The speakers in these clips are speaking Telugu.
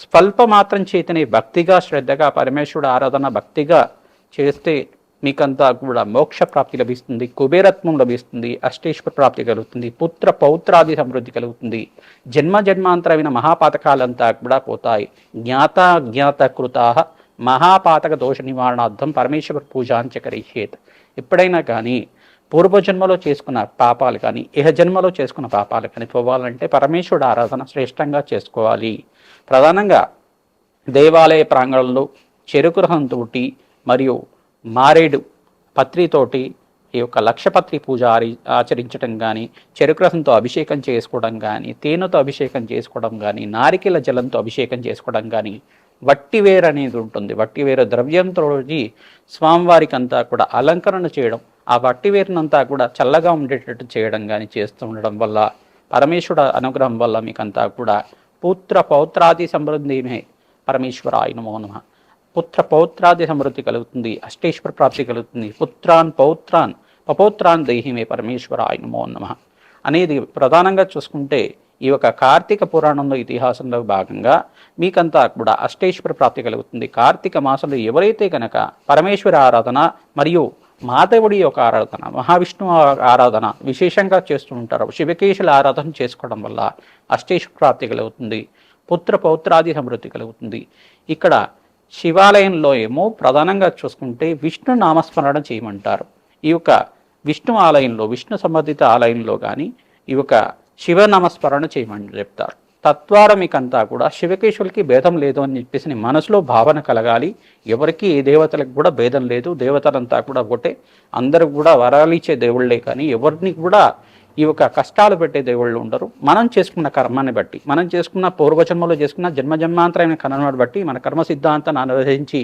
స్వల్ప మాత్రం చేతనే భక్తిగా శ్రద్ధగా పరమేశ్వరుడు ఆరాధన భక్తిగా చేస్తే మీకంతా కూడా మోక్ష ప్రాప్తి లభిస్తుంది కుబేరత్వం లభిస్తుంది అష్టేశ్వర ప్రాప్తి కలుగుతుంది పుత్ర పౌత్రాది సమృద్ధి కలుగుతుంది. జన్మ జన్మాంతరమైన మహాపాతకాలంతా కూడా పోతాయి. జ్ఞాత జ్ఞాత కృతా మహాపాతక దోష నివారణార్థం పరమేశ్వర పూజ కరిష్యేత్ ఎప్పుడైనా కానీ పూర్వజన్మలో చేసుకున్న పాపాలు కానీ ఇహ జన్మలో చేసుకున్న పాపాలు కానీ పోవాలంటే పరమేశ్వరుడు ఆరాధన శ్రేష్టంగా చేసుకోవాలి. ప్రధానంగా దేవాలయ ప్రాంగణంలో చెరుకు రహంతోటి మరియు మారేడు పత్రితోటి ఈ యొక్క లక్షపత్రి పూజ ఆరి- ఆచరించడం కానీ చెరుకు రసంతో అభిషేకం చేసుకోవడం కానీ తేనెతో అభిషేకం చేసుకోవడం కానీ నారికెల జలంతో అభిషేకం చేసుకోవడం కానీ వట్టివేరు అనేది ఉంటుంది. వట్టివేరు ద్రవ్యంతో స్వామివారికి అంతా కూడా అలంకరణ చేయడం ఆ వట్టివేరునంతా కూడా చల్లగా ఉండేటట్టు చేయడం కానీ చేస్తూ ఉండడం వల్ల పరమేశ్వరుడు అనుగ్రహం వల్ల మీకంతా కూడా పుత్ర పౌత్రాది సమృద్ధిమే పరమేశ్వరాయ నమో నమః. పుత్ర పౌత్రాది సమృద్ధి కలుగుతుంది అష్టేశ్వర ప్రాప్తి కలుగుతుంది. పుత్రాన్ పౌత్రాన్ పపౌత్రాన్ దేహిమే పరమేశ్వరాయ నమో నమ. అనేది ప్రధానంగా చూసుకుంటే ఈ యొక్క కార్తీక పురాణంలో ఇతిహాసంలో భాగంగా మీకంతా కూడా అష్టేశ్వర ప్రాప్తి కలుగుతుంది. కార్తీక మాసంలో ఎవరైతే కనుక పరమేశ్వర ఆరాధన మరియు మాధవుడి యొక్క ఆరాధన మహావిష్ణు ఆరాధన విశేషంగా చేస్తూ ఉంటారు. శివకేశుల ఆరాధన చేసుకోవడం వల్ల అష్టేశ్వర ప్రాప్తి కలుగుతుంది పుత్ర పౌత్రాది సమృద్ధి కలుగుతుంది. ఇక్కడ శివాలయంలో ఏమో ప్రధానంగా చూసుకుంటే విష్ణు నామస్మరణ చేయమంటారు. ఈ యొక్క విష్ణు ఆలయంలో విష్ణు సంబంధిత ఆలయంలో కానీ ఈ యొక్క శివ నామస్మరణ చేయమని చెప్తారు. తద్వారా మీకంతా కూడా శివకేశవులకి భేదం లేదు అని చెప్పేసి నీ మనసులో భావన కలగాలి. ఎవరికి ఏ దేవతలకు కూడా భేదం లేదు. దేవతలంతా కూడా ఒకటే. అందరూ కూడా వరాలు ఇచ్చే దేవుళ్ళే కానీ ఎవరిని కూడా ఈ యొక్క కష్టాలు పెట్టే దేవుళ్ళు ఉండరు. మనం చేసుకున్న కర్మాన్ని బట్టి మనం చేసుకున్న పూర్వజన్మలో చేసుకున్న జన్మ జన్మాంతరమైన కర్మను బట్టి మన కర్మ సిద్ధాంతాన్ని అనువదించి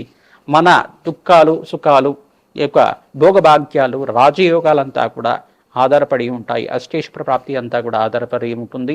మన దుఃఖాలు సుఖాలు ఈ యొక్క భోగభాగ్యాలు రాజయోగాలంతా కూడా ఆధారపడి ఉంటాయి. అష్టేశ్వర ప్రాప్తి అంతా కూడా ఆధారపడి ఉంటుంది.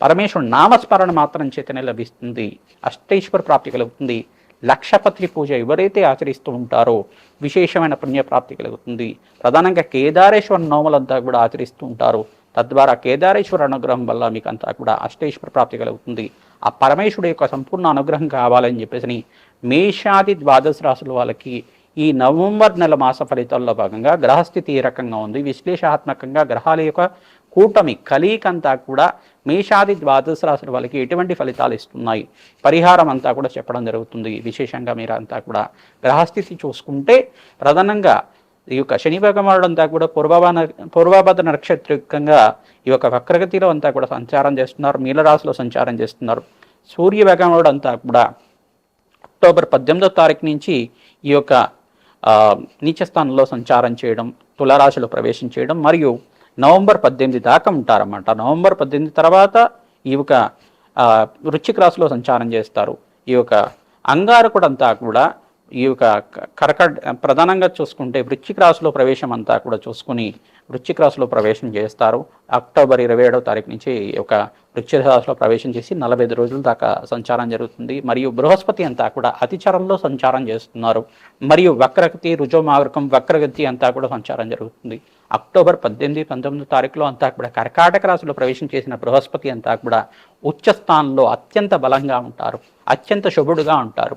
పరమేశ్వరుడు నామస్మరణ మాత్రం చేతనే లభిస్తుంది. అష్టేశ్వర ప్రాప్తి కలుగుతుంది. లక్షపత్రి పూజ ఎవరైతే ఆచరిస్తూ ఉంటారో విశేషమైన పుణ్యప్రాప్తి కలుగుతుంది. ప్రధానంగా కేదారేశ్వర నోములంతా కూడా ఆచరిస్తూ ఉంటారు. తద్వారా కేదారేశ్వర అనుగ్రహం వల్ల మీకు అంతా కూడా అష్టేశ్వర ప్రాప్తి కలుగుతుంది. ఆ పరమేశ్వరుడు యొక్క సంపూర్ణ అనుగ్రహం కావాలని చెప్పేసి మేషాది ద్వాదశ రాశుల వాళ్ళకి ఈ నవంబర్ నెల మాస ఫలితాల్లో భాగంగా గ్రహస్థితి ఏ రకంగా ఉంది? విశ్లేషాత్మకంగా గ్రహాల యొక్క కూటమి కలీకంతా కూడా మేషాది ద్వాదశ రాశుల వాళ్ళకి ఎటువంటి ఫలితాలు ఇస్తున్నాయి? పరిహారం అంతా కూడా చెప్పడం జరుగుతుంది. విశేషంగా మీరు అంతా కూడా గ్రహస్థితి చూసుకుంటే ప్రధానంగా ఈ యొక్క శని భగవానుడు అంతా కూడా పూర్వభాన పూర్వభద్ర నక్షత్రికంగా ఈ యొక్క వక్రగతిలో అంతా కూడా సంచారం చేస్తున్నారు. మీలరాశిలో సంచారం చేస్తున్నారు. సూర్య భగవానుడు అంతా కూడా అక్టోబర్ పద్దెనిమిదో తారీఖు నుంచి ఈ యొక్క నీచస్థానంలో నీచ స్థానంలో సంచారం చేయడం తులారాశిలో ప్రవేశం చేయడం మరియు నవంబర్ పద్దెనిమిది దాకా ఉంటారన్నమాట. నవంబర్ పద్దెనిమిది తర్వాత ఈ యొక్క ఆ, వృశ్చిక రాశిలో సంచారం చేస్తారు. ఈ యొక్క అంగారకుడంతా కూడా ఈ యొక్క కర్కట ప్రధానంగా చూసుకుంటే వృశ్చిక రాశిలో ప్రవేశం అంతా కూడా చూసుకుని వృశ్చిక రాశిలో ప్రవేశం చేస్తారు. అక్టోబర్ ఇరవై ఏడవ తారీఖు నుంచి ఒక యొక్క వృశ్చిక రాశిలో ప్రవేశం చేసి నలభై ఐదు రోజుల దాకా సంచారం జరుగుతుంది. మరియు బృహస్పతి అంతా కూడా అతిచరంలో సంచారం చేస్తున్నారు. మరియు వక్రగతి రుజోమార్గం వక్రగతి అంతా కూడా సంచారం జరుగుతుంది. అక్టోబర్ పద్దెనిమిది పంతొమ్మిది తారీఖులో అంతా కూడా కర్కాటక రాశిలో ప్రవేశం చేసిన బృహస్పతి అంతా కూడా ఉచ్చ స్థానంలో అత్యంత బలంగా ఉంటారు. అత్యంత శుభుడుగా ఉంటారు.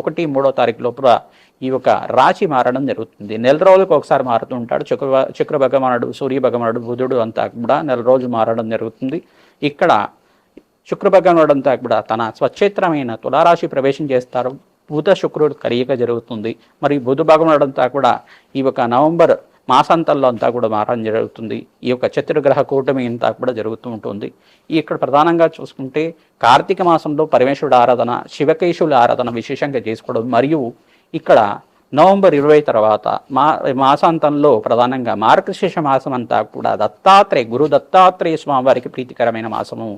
ఒకటి మూడో తారీఖు లోపల ఈ యొక్క రాశి మారడం జరుగుతుంది. నెల రోజులకు ఒకసారి మారుతూ ఉంటాడు. శుక్ర చక్ర భగవానుడు సూర్య భగవానుడు బుధుడు అంతా కూడా నెల రోజులు మారడం జరుగుతుంది. ఇక్కడ శుక్ర భగవానుడు అంతా కూడా తన స్వచ్ఛేత్రమైన తులారాశి ప్రవేశం చేస్తారు. బుధ శుక్రుడు కలియక జరుగుతుంది. మరి బుధ భగవానుడు అంతా కూడా ఈ యొక్క నవంబర్ మాసాంతంలో అంతా కూడా మారడం జరుగుతుంది. ఈ యొక్క చతుర్గ్రహ కూటమి అంతా కూడా జరుగుతూ ఉంటుంది. ఇక్కడ ప్రధానంగా చూసుకుంటే కార్తీక మాసంలో పరమేశ్వరుడు ఆరాధన శివకేశవుల ఆరాధన విశేషంగా చేసుకోవడం మరియు ఇక్కడ నవంబర్ ఇరవై తర్వాత మా మాసాంతంలో ప్రధానంగా మార్గశీర్ష మాసం అంతా కూడా దత్తాత్రేయ గురు దత్తాత్రేయ స్వామివారికి ప్రీతికరమైన మాసము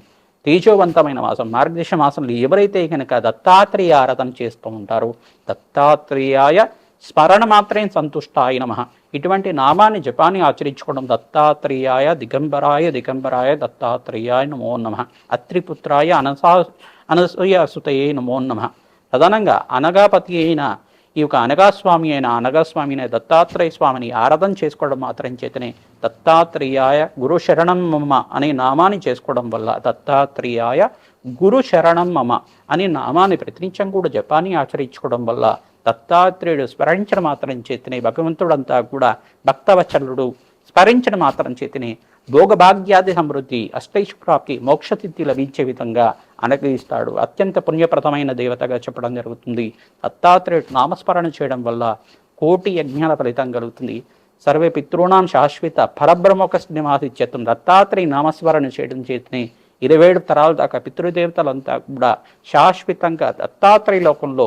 తేజోవంతమైన మాసం మార్గశీర్ష మాసంలో ఎవరైతే కనుక దత్తాత్రేయ ఆరాధన చేస్తూ ఉంటారో దత్తాత్రేయాయ స్మరణ మాత్రం సంతుష్టాయ నమ. ఇటువంటి నామాన్ని జపాన్ని ఆచరించుకోవడం దత్తాత్రేయాయ దిగంబరాయ దిగంబరాయ దత్తాత్రేయాయ నమో నమ. అత్రిపుత్రాయ అనసా అనసూయ సుతయే నమో నమ. ప్రధానంగా అనగాపతి అయిన ఈ యొక్క అనగాస్వామి అయిన అనగాస్వామి అయిన దత్తాత్రేయ స్వామిని ఆరాధన చేసుకోవడం మాత్రం చేతనే దత్తాత్రేయాయ గురు శరణం మమ అనే నామాన్ని చేసుకోవడం వల్ల దత్తాత్రేయాయ గురు శరణం మమ అనే నామాన్ని ప్రతినిత్యం కూడా జపాన్ని ఆచరించుకోవడం వల్ల దత్తాత్రేయుడు స్మరించడం మాత్రం చేతనే భగవంతుడంతా కూడా భక్తవచనుడు స్మరించడం మాత్రం చేతిని భోగభాగ్యాది సమృద్ధి అష్టైశ్వరాప్తి మోక్షతిథి లభించే విధంగా అనుగ్రహిస్తాడు. అత్యంత పుణ్యప్రదమైన దేవతగా చెప్పడం జరుగుతుంది. దత్తాత్రేయుడు నామస్మరణ చేయడం వల్ల కోటి యజ్ఞాల ఫలితం కలుగుతుంది. సర్వే పితృణాం శాశ్వత పరబ్రహ్మక నివాసిత్యత్వం దత్తాత్రేయ నామస్మరణ చేయడం చేతిని ఇరవై ఏడు తరాల దాకా పితృదేవతలంతా కూడా శాశ్వతంగా దత్తాత్రేయ లోకంలో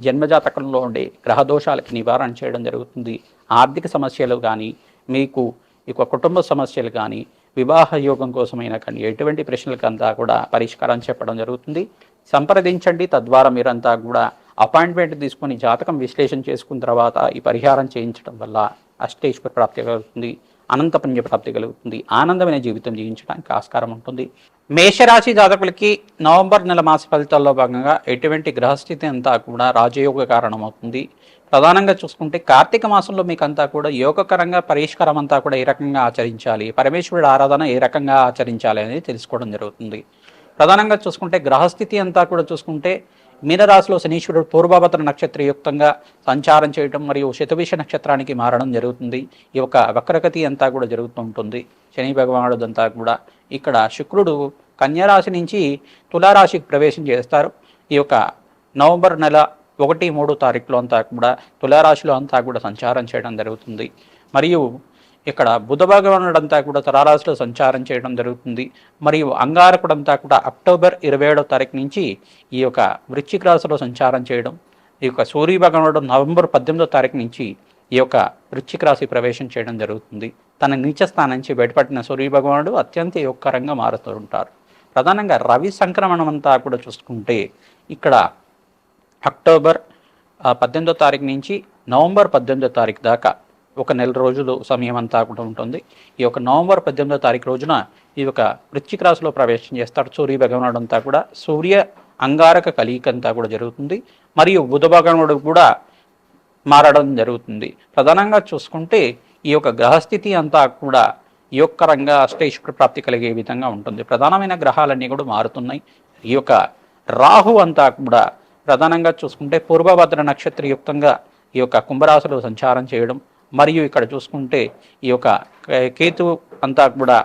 జన్మజాతకంలో ఉండే గ్రహదోషాలకి నివారణ చేయడం జరుగుతుంది. ఆర్థిక సమస్యలు కానీ మీకు ఇక కుటుంబ సమస్యలు కానీ వివాహ యోగం కోసమైనా కానీ ఎటువంటి ప్రశ్నలకంతా కూడా పరిష్కారం చెప్పడం జరుగుతుంది. సంప్రదించండి. తద్వారా మీరంతా కూడా అపాయింట్మెంట్ తీసుకొని జాతకం విశ్లేషణ చేసుకున్న తర్వాత ఈ పరిహారం చేయించడం వల్ల అష్టేశ్వర ప్రాప్తి కలుగుతుంది. అనంత పుణ్య ప్రాప్తి కలుగుతుంది. ఆనందమైన జీవితం జీవించడానికి ఆస్కారం ఉంటుంది. మేషరాశి జాతకులకి నవంబర్ నెల మాస ఫలితాల్లో భాగంగా ఎటువంటి గ్రహస్థితి అంతా కూడా రాజయోగ కారణమవుతుంది. ప్రధానంగా చూసుకుంటే కార్తీక మాసంలో మీకు అంతా కూడా యోగకరంగా పరిష్కారం అంతా కూడా ఏ రకంగా ఆచరించాలి పరమేశ్వరుడు ఆరాధన ఏ రకంగా ఆచరించాలి అనేది తెలుసుకోవడం జరుగుతుంది. ప్రధానంగా చూసుకుంటే గ్రహస్థితి అంతా కూడా చూసుకుంటే మీనరాశిలో శనీశ్వరుడు పూర్వభద్ర నక్షత్రయుక్తంగా సంచారం చేయడం మరియు శతవిష నక్షత్రానికి మారడం జరుగుతుంది. ఈ యొక్క వక్రగతి అంతా కూడా జరుగుతూ ఉంటుంది. శని భగవానుడు అంతా కూడా ఇక్కడ శుక్రుడు కన్యారాశి నుంచి తులారాశికి ప్రవేశం చేస్తారు. ఈ యొక్క నవంబర్ నెల ఒకటి మూడు తారీఖులో అంతా కూడా తులారాశిలో అంతా కూడా సంచారం చేయడం జరుగుతుంది. మరియు ఇక్కడ బుధ కూడా తులారాశిలో సంచారం చేయడం జరుగుతుంది. మరియు అంగారకుడంతా కూడా అక్టోబర్ ఇరవై ఏడో తారీఖు నుంచి ఈ యొక్క వృశ్చిక రాశిలో సంచారం చేయడం. ఈ యొక్క సూర్య భగవానుడు నవంబర్ పద్దెనిమిదో తారీఖు నుంచి ఈ యొక్క వృచ్చిక రాశి ప్రవేశం చేయడం జరుగుతుంది. తన నీచ స్థానం నుంచి బయటపడిన సూర్య భగవానుడు అత్యంత యోగకరంగా మారుతూ ఉంటారు ప్రధానంగా రవి సంక్రమణం అంతా కూడా చూసుకుంటే ఇక్కడ అక్టోబర్ పద్దెనిమిదో తారీఖు నుంచి నవంబర్ పద్దెనిమిదో తారీఖు దాకా ఒక నెల రోజులు సమయం అంతా కూడా ఉంటుంది. ఈ యొక్క నవంబర్ పద్దెనిమిదో తారీఖు రోజున ఈ యొక్క వృచ్చిక రాశిలో ప్రవేశం చేస్తాడు సూర్య భగవానుడు అంతా కూడా. సూర్య అంగారక కలియిక అంతా కూడా జరుగుతుంది. మరియు బుధ భగవానుడు కూడా మారడం జరుగుతుంది. ప్రధానంగా చూసుకుంటే ఈ యొక్క గ్రహస్థితి అంతా కూడా యోగకరంగా అష్టైశ్వర ప్రాప్తి కలిగే విధంగా ఉంటుంది. ప్రధానమైన గ్రహాలన్నీ కూడా మారుతున్నాయి. ఈ యొక్క రాహు అంతా కూడా ప్రధానంగా చూసుకుంటే పూర్వభద్ర నక్షత్ర యుక్తంగా ఈ యొక్క కుంభరాశులు సంచారం చేయడం మరియు ఇక్కడ చూసుకుంటే ఈ యొక్క కేతు అంతా కూడా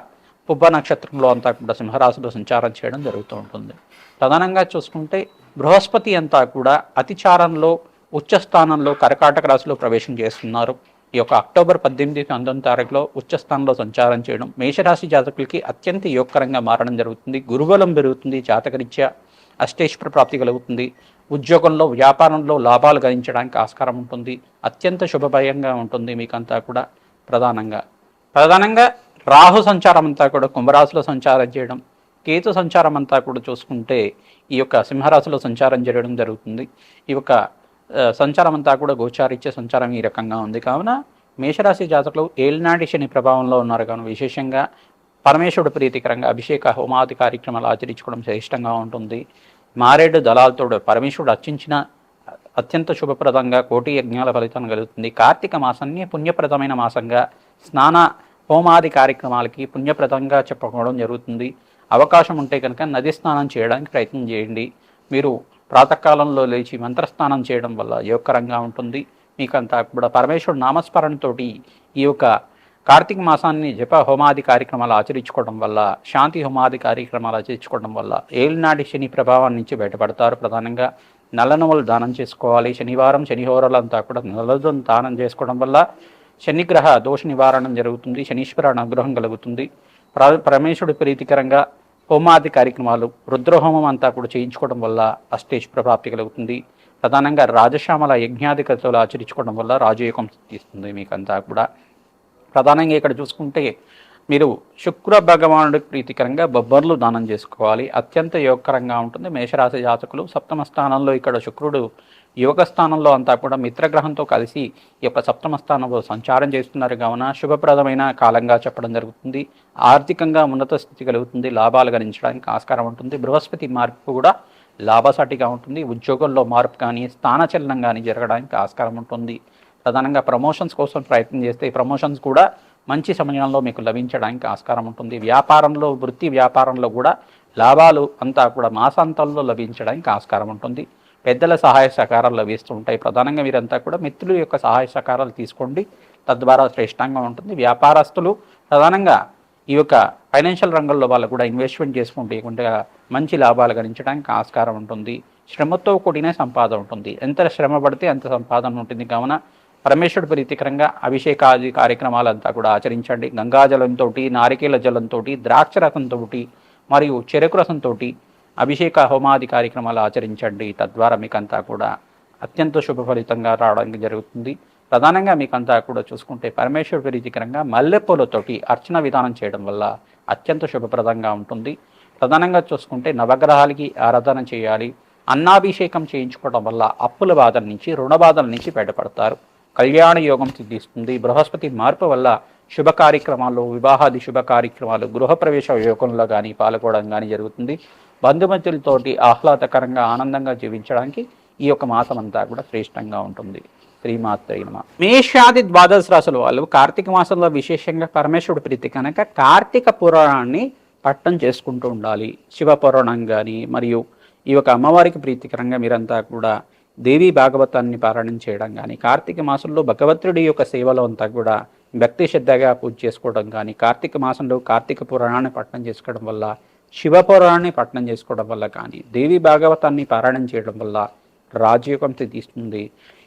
పుబ్బ నక్షత్రంలో అంతా కూడా సింహరాశిలో సంచారం చేయడం జరుగుతూ ఉంటుంది. ప్రధానంగా చూసుకుంటే బృహస్పతి అంతా కూడా అతిచారంలో ఉచ్చస్థానంలో కర్కాటక రాశిలో ప్రవేశం చేస్తున్నారు. ఈ యొక్క అక్టోబర్ పద్దెనిమిది పంతొమ్మిది తారీఖులో ఉచ్చస్థానంలో సంచారం చేయడం మేషరాశి జాతకులకి అత్యంత యోగకరంగా మారడం జరుగుతుంది. గురుబలం పెరుగుతుంది జాతకరీత్యా అష్టేశ్వర ప్రాప్తి కలుగుతుంది. ఉద్యోగంలో వ్యాపారంలో లాభాలు గణించడానికి ఆస్కారం ఉంటుంది. అత్యంత శుభభయంగా ఉంటుంది మీకంతా కూడా ప్రధానంగా. ప్రధానంగా రాహు సంచారం అంతా కూడా కుంభరాశిలో సంచారం చేయడం కేతు సంచారం అంతా కూడా చూసుకుంటే ఈ యొక్క సింహరాశిలో సంచారం చేయడం జరుగుతుంది. ఈ యొక్క సంచారం అంతా కూడా గోచారిచ్చే సంచారం ఈ రకంగా ఉంది. కావున మేషరాశి జాతకులు ఏలినాటి శని ప్రభావంలో ఉన్నారు. కావున విశేషంగా పరమేశ్వరుడు ప్రీతికరంగా అభిషేక హోమాది కార్యక్రమాలు ఆచరించుకోవడం శ్రేష్టంగా ఉంటుంది. మారేడు దళాలతోడు పరమేశ్వరుడు అర్చించిన అత్యంత శుభప్రదంగా కోటి యజ్ఞాల ఫలితం కలుగుతుంది. కార్తీక మాసాన్ని పుణ్యప్రదమైన మాసంగా స్నాన హోమాది కార్యక్రమాలకి పుణ్యప్రదంగా చెప్పుకోవడం జరుగుతుంది. అవకాశం ఉంటే కనుక నది స్నానం చేయడానికి ప్రయత్నం చేయండి. మీరు ప్రాతకాలంలో లేచి మంత్రస్నానం చేయడం వల్ల యోగకరంగా ఉంటుంది. మీకంతా కూడా పరమేశ్వరుడు నామస్మరణతోటి ఈ యొక్క కార్తీక మాసాన్ని జప హోమాది కార్యక్రమాలు ఆచరించుకోవడం వల్ల శాంతి హోమాది కార్యక్రమాలు ఆచరించుకోవడం వల్ల ఏలినాటి శని ప్రభావం నుంచి బయటపడతారు ప్రధానంగా. నల్ల దానం చేసుకోవాలి. శనివారం శనిహోరాలంతా కూడా నల్లదం దానం చేసుకోవడం వల్ల శనిగ్రహ దోష నివారణ జరుగుతుంది. శనీశ్వర అనుగ్రహం కలుగుతుంది. ప్ర పరమేశ్వరుడు ప్రీతికరంగా హోమాది కార్యక్రమాలు రుద్రహోమం అంతా కూడా చేయించుకోవడం వల్ల అష్టేశ్వర ప్రాప్తి కలుగుతుంది. ప్రధానంగా రాజశ్యామల యజ్ఞాధికతలు ఆచరించుకోవడం వల్ల రాజయోగం ఇస్తుంది మీకంతా కూడా. ప్రధానంగా ఇక్కడ చూసుకుంటే మీరు శుక్ర భగవానుడికి ప్రీతికరంగా బొబ్బర్లు దానం చేసుకోవాలి. అత్యంత యోగకరంగా ఉంటుంది. మేషరాశి జాతకులు సప్తమ స్థానంలో ఇక్కడ శుక్రుడు యోగ స్థానంలో అంతా కూడా మిత్రగ్రహంతో కలిసి ఈ యొక్క సప్తమ స్థానంలో సంచారం చేస్తున్నారు. కావున శుభప్రదమైన కాలంగా చెప్పడం జరుగుతుంది. ఆర్థికంగా ఉన్నత స్థితి కలుగుతుంది. లాభాలు గణించడానికి ఆస్కారం ఉంటుంది. బృహస్పతి మార్పు కూడా లాభసాటిగా ఉంటుంది. ఉద్యోగంలో మార్పు కానీ స్థానచలనం కానీ జరగడానికి ఆస్కారం ఉంటుంది. ప్రధానంగా ప్రమోషన్స్ కోసం ప్రయత్నం చేస్తే ప్రమోషన్స్ కూడా మంచి సమయంలో మీకు లభించడానికి ఆస్కారం ఉంటుంది. వ్యాపారంలో వృత్తి వ్యాపారంలో కూడా లాభాలు అంతా కూడా మాసాంతంలో లభించడానికి ఆస్కారం ఉంటుంది. పెద్దల సహాయ సహకారాలు లభిస్తూ ఉంటాయి ప్రధానంగా మీరంతా కూడా మిత్రుల యొక్క సహాయ సహకారాలు తీసుకోండి. తద్వారా శ్రేష్టంగా ఉంటుంది. వ్యాపారస్తులు ప్రధానంగా ఈ యొక్క ఫైనాన్షియల్ రంగంలో వాళ్ళు కూడా ఇన్వెస్ట్మెంట్ చేసుకుంటే కొంచెం మంచి లాభాలు గణించడానికి ఆస్కారం ఉంటుంది. శ్రమతో కూడిన సంపాదన ఉంటుంది. ఎంత శ్రమ పడితే అంత సంపాదన ఉంటుంది. కావున పరమేశ్వరుడు ప్రీతికరంగా అభిషేకాది కార్యక్రమాలంతా కూడా ఆచరించండి. గంగాజలంతో నారికేల జలంతో ద్రాక్ష రసంతో మరియు చెరకు రసంతో అభిషేక హోమాది కార్యక్రమాలు ఆచరించండి. తద్వారా మీకంతా కూడా అత్యంత శుభ ఫలితంగా రావడానికి జరుగుతుంది. ప్రధానంగా మీకంతా కూడా చూసుకుంటే పరమేశ్వర ప్రీతికరంగా మల్లెపూలతోటి అర్చన విధానం చేయడం వల్ల అత్యంత శుభప్రదంగా ఉంటుంది. ప్రధానంగా చూసుకుంటే నవగ్రహాలకి ఆరాధన చేయాలి. అన్నాభిషేకం చేయించుకోవడం వల్ల అప్పుల బాధల నుంచి రుణ బాధల నుంచి బయటపడతారు. కళ్యాణ యోగం సిద్ధిస్తుంది. బృహస్పతి మార్పు వల్ల శుభ కార్యక్రమాలు వివాహాది శుభ కార్యక్రమాలు గృహప్రవేశ యోగంలో కానీ పాల్గొనడం కానీ జరుగుతుంది. బంధుమతులతోటి ఆహ్లాదకరంగా ఆనందంగా జీవించడానికి ఈ యొక్క మాసం అంతా కూడా శ్రేష్టంగా ఉంటుంది. శ్రీమాత్రే మేషాది ద్వాదశ రాసుల వాళ్ళు కార్తీక మాసంలో విశేషంగా పరమేశ్వరుడు ప్రీతి కనుక కార్తీక పురాణాన్ని పట్టం చేసుకుంటూ ఉండాలి. శివ పురాణం కానీ మరియు ఈ యొక్క అమ్మవారికి ప్రీతికరంగా మీరంతా కూడా దేవీ భాగవతాన్ని పారాయణం చేయడం కానీ కార్తీక మాసంలో భగవంతుడి యొక్క సేవలో అంతా కూడా భక్తి శ్రద్ధగా పూజ చేసుకోవడం కానీ కార్తీక మాసంలో కార్తీక పురాణాన్ని పట్టణం చేసుకోవడం వల్ల శివపురాణాన్ని పట్టణం చేసుకోవడం వల్ల కానీ దేవి భాగవతాన్ని పారాయణం చేయడం వల్ల రాజయోగం తీస్తుంది.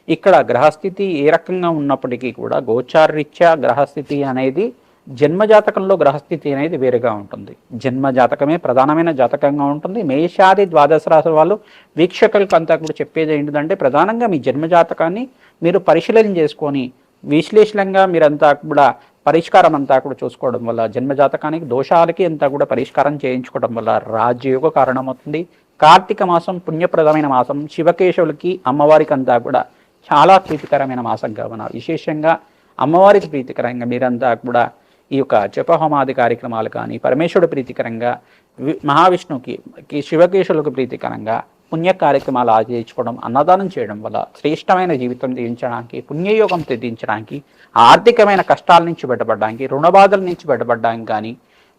ఇక్కడ గ్రహస్థితి ఏ రకంగా ఉన్నప్పటికీ కూడా గోచారరీత్యా గ్రహస్థితి అనేది జన్మజాతకంలో గ్రహస్థితి అనేది వేరుగా ఉంటుంది. జన్మ జాతకమే ప్రధానమైన జాతకంగా ఉంటుంది. మేషాది ద్వాదశ రాశి వాళ్ళు వీక్షకులకు అంతా కూడా చెప్పేది ఏంటంటే ప్రధానంగా మీ జన్మ జాతకాన్ని మీరు పరిశీలన చేసుకొని విశ్లేషణంగా మీరంతా కూడా పరిష్కారం అంతా కూడా చూసుకోవడం వల్ల జన్మజాతకానికి దోషాలకి అంతా కూడా పరిష్కారం చేయించుకోవడం వల్ల రాజయోగ కారణమవుతుంది. కార్తీక మాసం పుణ్యప్రదమైన మాసం శివకేశవులకి అమ్మవారికి అంతా కూడా చాలా ప్రీతికరమైన మాసం కావున. విశేషంగా అమ్మవారికి ప్రీతికరంగా మీరంతా కూడా ఈ యొక్క జపహోమాది కార్యక్రమాలు కానీ పరమేశ్వరుడు ప్రీతికరంగా మహావిష్ణువుకి శివకేశులకు ప్రీతికరంగా పుణ్య కార్యక్రమాలు ఆచరించుకోవడం అన్నదానం చేయడం వల్ల శ్రేష్టమైన జీవితం జీవించడానికి పుణ్యయోగం తెదించడానికి ఆర్థికమైన కష్టాల నుంచి బయటపడడానికి రుణబాధల నుంచి బయటపడడానికి కానీ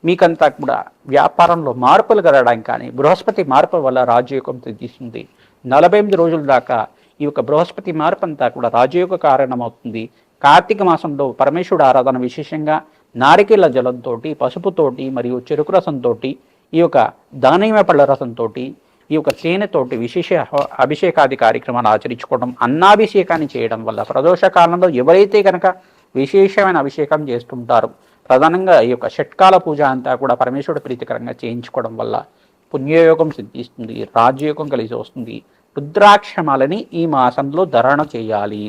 మీకంతా కూడా వ్యాపారంలో మార్పులు కలగడానికి కానీ బృహస్పతి మార్పు వల్ల రాజయోగం తెదిస్తుంది నలభై ఎనిమిది రోజుల దాకా ఈ యొక్క బృహస్పతి మార్పు అంతా కూడా రాజయోగ కారణమవుతుంది. కార్తీక మాసంలో పరమేశ్వరుడు ఆరాధన విశేషంగా నారికేళ్ళ జలంతో పసుపుతోటి మరియు చెరుకు రసంతో ఈ యొక్క దానిమ పళ్ళ రసంతో ఈ యొక్క తేనెతోటి విశేష అభిషేకాది కార్యక్రమాలు ఆచరించుకోవడం అన్నాభిషేకాన్ని చేయడం వల్ల ప్రదోష కాలంలో ఎవరైతే కనుక విశేషమైన అభిషేకం చేస్తుంటారో ప్రధానంగా ఈ యొక్క షట్కాల పూజ అంతా కూడా పరమేశ్వరుడు ప్రీతికరంగా చేయించుకోవడం వల్ల పుణ్యయోగం సిద్ధిస్తుంది రాజయోగం కలిసి వస్తుంది. రుద్రాక్షమాలని ఈ మాసంలో ధరణ చేయాలి.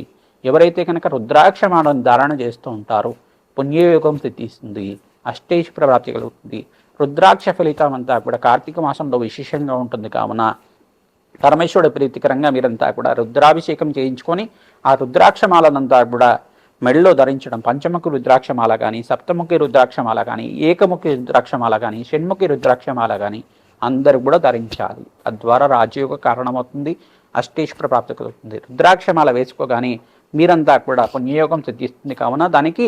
ఎవరైతే కనుక రుద్రాక్షమాలను ధారణ చేస్తూ ఉంటారో పుణ్యయోగం సిద్ధిస్తుంది అష్టేష్ ప్రాప్తి కలుగుతుంది. రుద్రాక్ష ఫలితం అంతా కూడా కార్తీక మాసంలో విశేషంగా ఉంటుంది. కావున పరమేశ్వరుడు ప్రీతికరంగా మీరంతా కూడా రుద్రాభిషేకం చేయించుకొని ఆ రుద్రాక్షమాలనంతా కూడా మెడలో ధరించడం పంచముఖి రుద్రాక్షమాల కానీ సప్తముఖి రుద్రాక్షమాల కానీ ఏకముఖి రుద్రాక్షమాల కానీ షణ్ముఖి రుద్రాక్షమాల కానీ అందరూ కూడా ధరించాలి. తద్వారా రాజయోగ కారణమవుతుంది అష్టేశ్వర ప్రాప్తి కలుగుతుంది. రుద్రాక్షమాల వేసుకోగానే మీరంతా కూడా పుణ్యయోగం సిద్ధిస్తుంది. కావున దానికి